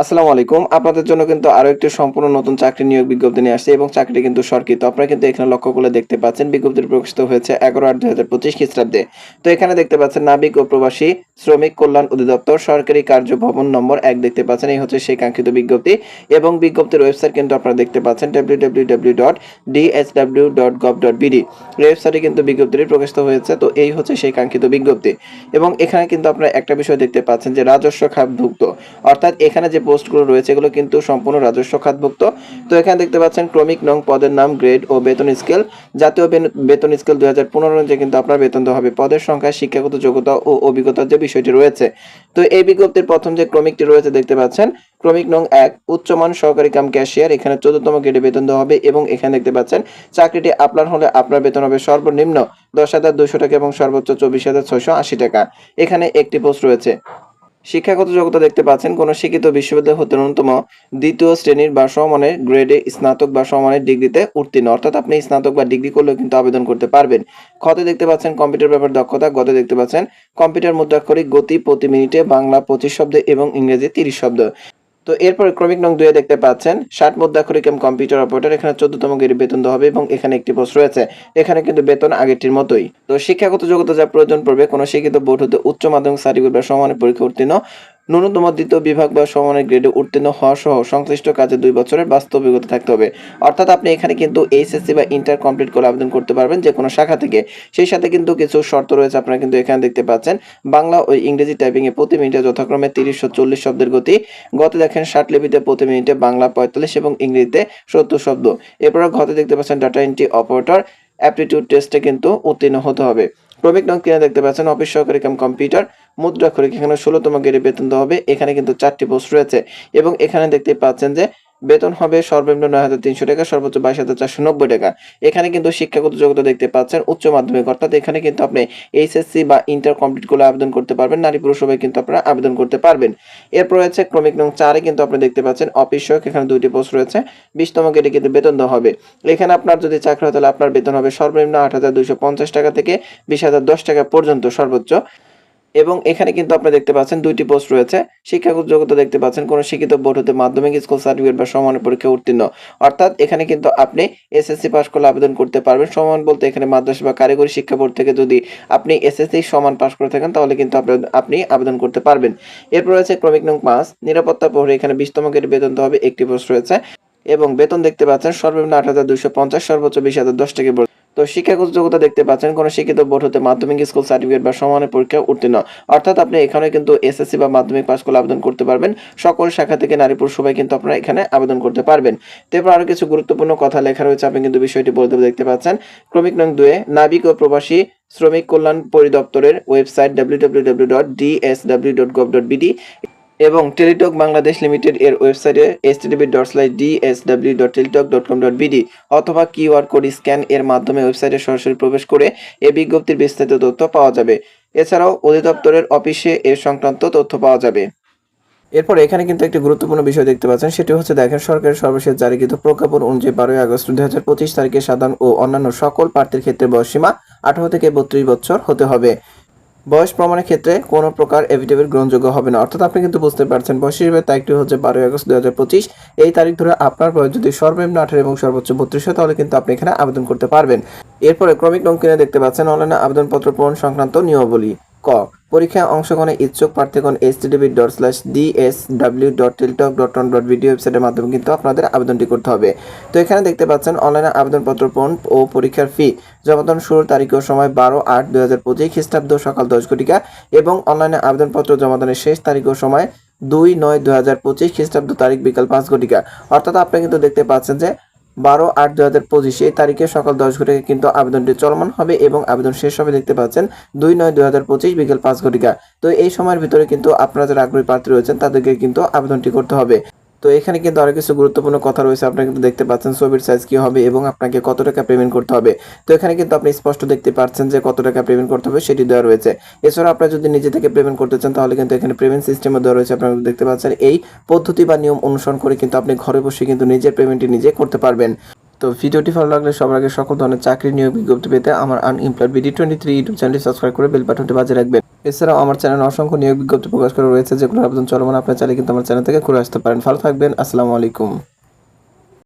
আসসালামু আলাইকুম। আপনাদের জন্য কিন্তু আরও একটি সম্পূর্ণ নতুন চাকরি নিয়োগ বিজ্ঞপ্তি নিয়ে আসছে এবং চাকরিটি কিন্তু সরকারি আপনারা কিন্তু এখানে লক্ষ্য করলে দেখতে পাচ্ছেন, বিজ্ঞপ্তিটি প্রকাশিত হয়েছে এগারো আট দুই হাজার পঁচিশ খ্রিস্টাব্দে। তো এখানে দেখতে পাচ্ছেন, নাবিক ও প্রবাসী শ্রমিক কল্যাণ অধিদপ্তর সরকারি কার্য ভবন নম্বর এক দেখতে পাচ্ছেন। এই হচ্ছে সেই কাঙ্ক্ষিত বিজ্ঞপ্তি এবং বিজ্ঞপ্তির ওয়েবসাইট কিন্তু আপনারা দেখতে পাচ্ছেন W W W dot DSW dot gov dot BD ওয়েবসাইটে কিন্তু বিজ্ঞপ্তিটি প্রকাশিত হয়েছে, তো এই হচ্ছে সেই কাঙ্ক্ষিত বিজ্ঞপ্তি। এবং এখানে কিন্তু আপনারা একটা বিষয় দেখতে পাচ্ছেন যে রাজস্ব খাতভুক্ত। অর্থাৎ এখানে যে পোস্টগুলো রয়েছে, এগুলো কিন্তু সম্পূর্ণ রাজস্ব খাতভুক্ত। তো এখানে দেখতে পাচ্ছেন ক্রমিক নং পদের নাম, গ্রেড ও বেতন স্কেল। জাতীয় বেতন স্কেল দুই হাজার পনেরো অনুযায়ী কিন্তু আপনার বেতন হবে। পদের সংখ্যা, শিক্ষাগত যোগ্যতা ও অভিজ্ঞতার যে বিষয়টি রয়েছে। তো এই বিজ্ঞপ্তির প্রথম যে ক্রমিকটি রয়েছে দেখতে পাচ্ছেন, ক্রমিক নং এক, উচ্চমান সহকারী কাম ক্যাশিয়ার, এখানে চোদ্দতম গ্রেডে বেতন দেওয়া হবে এবং এখানে দেখতে পাচ্ছেন, চাকরিটি আপনার হলে আপনার বেতন হবে সর্বনিম্ন দশ হাজার দুশো টাকা এবং সর্বোচ্চ চব্বিশ হাজার ছয়শো আশি টাকা। এখানে একটি পোস্ট রয়েছে। শিক্ষাগত যোগ্যতা দেখতে পাচ্ছেন, কোন শিক্ষিত বিশ্ববিদ্যালয় হতে ন্যূনতম দ্বিতীয় শ্রেণির বা সমমানের গ্রেডে স্নাতক বা সমমানের ডিগ্রিতে উত্তীর্ণ। অর্থাৎ আপনি স্নাতক বা ডিগ্রি করলেও কিন্তু আবেদন করতে পারবেন। ক্ষতে দেখতে পাচ্ছেন কম্পিউটার ব্যাপার দক্ষতা, গতে দেখতে পাচ্ছেন কম্পিউটার মুদ্রাক্ষরিক গতি প্রতি মিনিটে বাংলা পঁচিশ শব্দ এবং ইংরেজি তিরিশ শব্দ। তো এরপরে ক্রমিক নং দুয়ে দেখতে পাচ্ছেন, ষাট মুদ্রাক্ষরিক এবং কম্পিউটার অপারেটর, এখানে চোদ্দতম গেরি বেতন হবে এবং এখানে একটি পোস্ট রয়েছে। এখানে কিন্তু বেতন আগেরটির মতোই। তো শিক্ষাগত যোগ্যতা যা প্রয়োজন পড়বে, কোনো শিক্ষিত বোর্ড হতে উচ্চ মাধ্যমিক সার্টিফিকেট বা সমানের পরীক্ষা উত্তীর্ণ ন্যূনতম দ্বিতীয় বিভাগ বা সমানের গ্রেডে উত্তীর্ণ হওয়া সহ সংশ্লিষ্ট কাজে দুই বছরের বাস্তব অভিজ্ঞতা থাকতে হবে। অর্থাৎ আপনি এখানে কিন্তু এইচএসসি বা ইন্টার কমপ্লিট করে আবেদন করতে পারবেন যে কোনো শাখা থেকে। সেই সাথে কিন্তু কিছু শর্ত রয়েছে আপনারা কিন্তু এখানে দেখতে পাচ্ছেন। বাংলা ও ইংরেজি টাইপিং এ প্রতি মিনিটে যথাক্রমে তিরিশ ও চল্লিশ শব্দের গতি। গতে দেখেন ষাট লিপিতে প্রতি মিনিটে বাংলা পঁয়তাল্লিশ এবং ইংরেজিতে সত্তর শব্দ। এরপর ঘতে দেখতে পাচ্ছেন ডাটা এন্ট্রি অপারেটর অ্যাপটিটিউড টেস্টে কিন্তু উত্তীর্ণ হতে হবে। ক্রমিক নং কিনে দেখতে পাচ্ছেন অফিস সহকারী কাম কম্পিউটার মুদ্রাক্ষরিক এখানে ষোলোতম গ্রেডে বেতন দেওয়া হবে? এখানে কিন্তু চারটি পোস্ট রয়েছে। এবং এখানে দেখতে পাচ্ছেন যে বেতন হবে সর্বনিম্ন নয় হাজার তিনশো টাকা, সর্বোচ্চ বাইশ হাজার চারশো নব্বই টাকা। এখানে কিন্তু শিক্ষাগত যোগ্যতা দেখতে পাচ্ছেন উচ্চ মাধ্যমিক। অর্থাৎ এখানে কিন্তু আপনি এইচএসসি বা ইন্টার কমপ্লিট করলে আবেদন করতে পারবেন। নারী পুরুষ সবাই কিন্তু আপনারা আবেদন করতে পারবেন। এরপর রয়েছে ক্রমিক নং চারে কিন্তু আপনি দেখতে পাচ্ছেন অফিস সহায়ক। এখানে দুইটি পোস্ট রয়েছে। বিশতম গ্রেডে কিন্তু বেতন দেওয়া হবে। এখানে আপনার যদি চাকরি হয় তাহলে আপনার বেতন হবে সর্বনিম্ন আট হাজার দুইশো পঞ্চাশ টাকা থেকে বিশ হাজার দশ টাকা পর্যন্ত সর্বোচ্চ। এবং এখানে কিন্তু আপনি দেখতে পাচ্ছেন দুইটি পোস্ট রয়েছে। শিক্ষাগত যোগ্যতা দেখতে পাচ্ছেন, কোন শিক্ষিত বোর্ড হতে মাধ্যমিক স্কুল সার্টিফিকেট বা সমানের পরীক্ষা উত্তীর্ণ। অর্থাৎ এখানে কিন্তু আপনি এসএসসি পাস করলে আবেদন করতে পারবেন। সমান বলতে এখানে মাদ্রাসা বা কারিগরি শিক্ষা বোর্ড থেকে যদি আপনি এসএসসি সমান পাস করে থাকেন, তাহলে কিন্তু আপনি- আবেদন করতে পারবেন। এরপর রয়েছে ক্রমিক নং পাঁচ, নিরাপত্তা প্রহরী এখানে বিশতম গ্রেড বেতন হবে একটি পোস্ট রয়েছে। এবং বেতন দেখতে পাচ্ছেন সর্বনিম্ন আট হাজার দুইশো পঞ্চাশ, সর্বোচ্চ বিশ হাজার দশ টাকা। তো শিক্ষাগত যোগ্যতা দেখতে পাচ্ছেন, কোন শিক্ষিত বোর্ড হতে মাধ্যমিক স্কুল সার্টিফিকেট বা সমানের পরীক্ষা উত্তীর্ণ অর্থাৎ আপনি এখানে কিন্তু এসএসসি বা মাধ্যমিক পাস করলে আবেদন করতে পারবেন। সকল শাখা থেকে নারী পুরুষ সবাই কিন্তু আপনারা এখানে আবেদন করতে পারবেন। তারপর আরও কিছু গুরুত্বপূর্ণ কথা লেখা রয়েছে, আপনি কিন্তু বিষয়টি বলতে দেখতে পাচ্ছেন। ক্রমিক নং দুয়ে, নাবিক ও প্রবাসী শ্রমিক কল্যাণ পরিদপ্তরের website W W W dot DSW dot gov dot BD এবং টেলিটক বাংলাদেশ লিমিটেড এর ওয়েবসাইটে TV dot slash DSW dot Teletalk dot com dot BD অথবা কিউআর কোড স্ক্যান এর মাধ্যমে ওয়েবসাইটে সরাসরি প্রবেশ করে এ বিজ্ঞপ্তির বিস্তারিত তথ্য পাওয়া যাবে। এছাড়াও অধিদপ্তরের অফিসে এর সংক্রান্ত তথ্য পাওয়া যাবে। এরপর এখানে কিন্তু একটি গুরুত্বপূর্ণ বিষয় দেখতে পাচ্ছেন, সেটি হচ্ছে দেখেন, সরকারের সর্বশেষ জারিকৃত প্রজ্ঞাপন অনুযায়ী বারোই আগস্ট দুই হাজার পঁচিশ তারিখে সাধারণ ও অন্যান্য সকল প্রার্থীর ক্ষেত্রে বয়সীমা আঠারো থেকে বত্রিশ বছর হতে হবে। বয়স প্রমাণের ক্ষেত্রে কোনো প্রকার এফিডেভিট গ্রহণযোগ্য হবে না। অর্থাৎ আপনি কিন্তু বুঝতে পারছেন, বয়স হিসেবে তারিখটি হচ্ছে বারোই আগস্ট দু হাজার পঁচিশ। এই তারিখ ধরে আপনার বয়স যদি সর্বনিম্ন আঠারো এবং সর্বোচ্চ বত্রিশ হয়, তাহলে কিন্তু আপনি এখানে আবেদন করতে পারবেন। এরপরে ক্রমিক নং কিনে দেখতে পাচ্ছেন, অনলাইনে আবেদনপত্র পূরণ সংক্রান্ত নিয়মাবলী ক। পরীক্ষায় অংশগ্রহণে ইচ্ছুক প্রার্থীগণ H TDB dot slash DS W dot Teletalk dot on dot video ওয়েবসাইটের মাধ্যমে কিন্তু আপনাদের আবেদনটি করতে হবে। তো এখানে দেখতে পাচ্ছেন অনলাইনে আবেদনপত্র পূরণ ও পরীক্ষার ফি জমাদান শুরুর তারিখ ও সময় বারো আট দুই হাজার পঁচিশ খ্রিস্টাব্দ সকাল দশ ঘটিকা এবং অনলাইনে আবেদনপত্র জমাদানের শেষ তারিখ ও সময় দুই নয় দুই হাজার পঁচিশ খ্রিস্টাব্দ তারিখ বিকাল পাঁচ ঘটিকা। অর্থাৎ আপনি কিন্তু দেখতে পাচ্ছেন যে বারো আট দু হাজার পঁচিশ, এই তারিখে সকাল দশ ঘটিকা কিন্তু আবেদনটি চলমান হবে এবং আবেদন শেষ হবে, দেখতে পাচ্ছেন, দুই নয় দুই হাজার পঁচিশ বিকেল পাঁচ ঘটিকা। তো এই সময়ের ভিতরে কিন্তু আপনারা যারা আগ্রহী প্রার্থী রয়েছেন, তাদেরকে কিন্তু আবেদনটি করতে হবে। তো এখানে কিন্তু আরও কিছু গুরুত্বপূর্ণ কথা রয়েছে, আপনারা কিন্তু দেখতে পাচ্ছেন ছবির সাইজ কী হবে এবং আপনাকে কত টাকা পেমেন্ট করতে হবে। তো এখানে কিন্তু আপনি স্পষ্ট দেখতে পাচ্ছেন যে কত টাকা পেমেন্ট করতে হবে সেটি দেওয়া রয়েছে। এছাড়া আপনারা যদি নিজে থেকে পেমেন্ট করতে চান, তাহলে কিন্তু এখানে পেমেন্ট সিস্টেমও দেওয়া রয়েছে, আপনারা দেখতে পাচ্ছেন। এই পদ্ধতি বা নিয়ম অনুসরণ করে কিন্তু আপনি ঘরে বসে কিন্তু নিজের পেমেন্টটি নিজে করতে পারবেন। তো ভিডিওটি ভালো লাগলে সবার আগে সকল ধরনের চাকরি নিয়োগ বিজ্ঞপ্তি পেতে আমার unemployed BD twenty three YouTube চ্যানেলটি সাবস্ক্রাইব করে বেল বাটনটি বাজে রাখবেন। এছাড়াও আমার চ্যানেল অসংখ্য নিয়োগ বিজ্ঞপ্তি প্রকাশ করা রয়েছে যেগুলো আবেদন চলমান। আপনার চাইলে কিন্তু আমার চ্যানেল থেকে ঘুরে আসতে পারেন। ভালো থাকবেন। আসসালামু আলাইকুম।